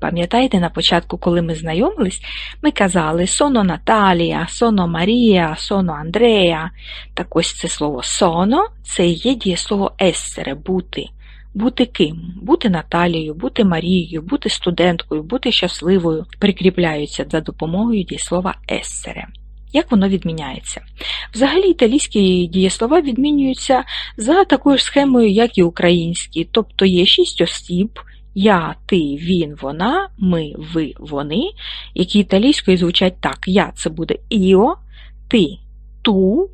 Пам'ятаєте, на початку, коли ми знайомились, ми казали соно Наталія, соно Марія, соно Андрея. Так ось це слово соно це є дієслово ессере бути. Бути ким? Бути Наталією, бути Марією, бути студенткою, бути щасливою прикріпляються за допомогою дієслова ессере. Як воно відміняється? Взагалі італійські дієслова відмінюються за такою ж схемою, як і українські, тобто є шість осіб, я, ти, він, вона, ми, ви, вони, які італійською звучать так. Я це буде іо, ти, ту,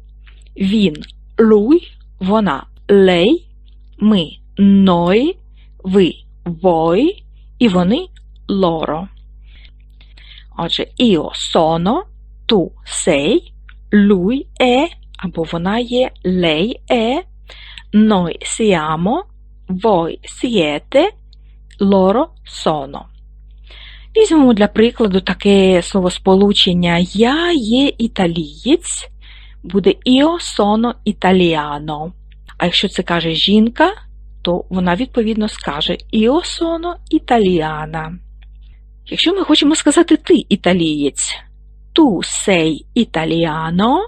він, луй, вона, лей, ми, ной, ви, вой і вони лоро. Отже, іо соно, ту сей, lui è або вона є, lei è, noi siamo, voi siete, loro sono. Візьмемо для прикладу таке словосполучення Я є італієць, буде io sono italiano. А якщо це каже жінка, то вона відповідно скаже io sono italiana. Якщо ми хочемо сказати ти італієць, tu sei italiano.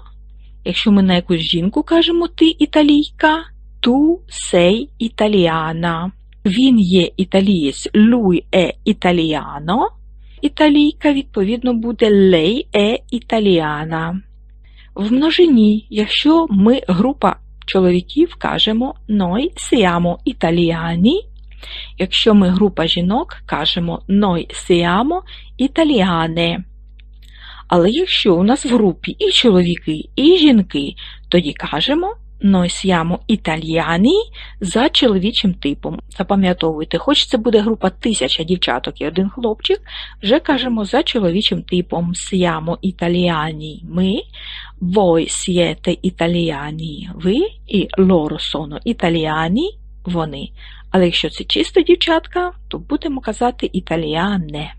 Якщо ми на якусь жінку кажемо ти італійка, tu sei italiana. Він є італієць, lui è italiano. Італійка, відповідно, буде lei è italiana. В множині, якщо ми група чоловіків кажемо noi siamo italiani. Якщо ми група жінок, кажемо noi siamo italiane. Але якщо у нас в групі і чоловіки, і жінки, тоді кажемо noi siamo italiani за чоловічим типом. Запам'ятовуйте, хоч це буде група тисяча дівчаток і один хлопчик, вже кажемо за чоловічим типом siamo italiani ми, voi siete italiani ви і loro sono italiani вони. Але якщо це чисто дівчатка, то будемо казати італіане.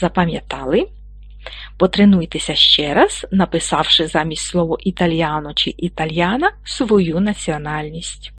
Запам'ятали? Потренуйтеся ще раз, написавши замість слово італіано чи італьяна свою національність.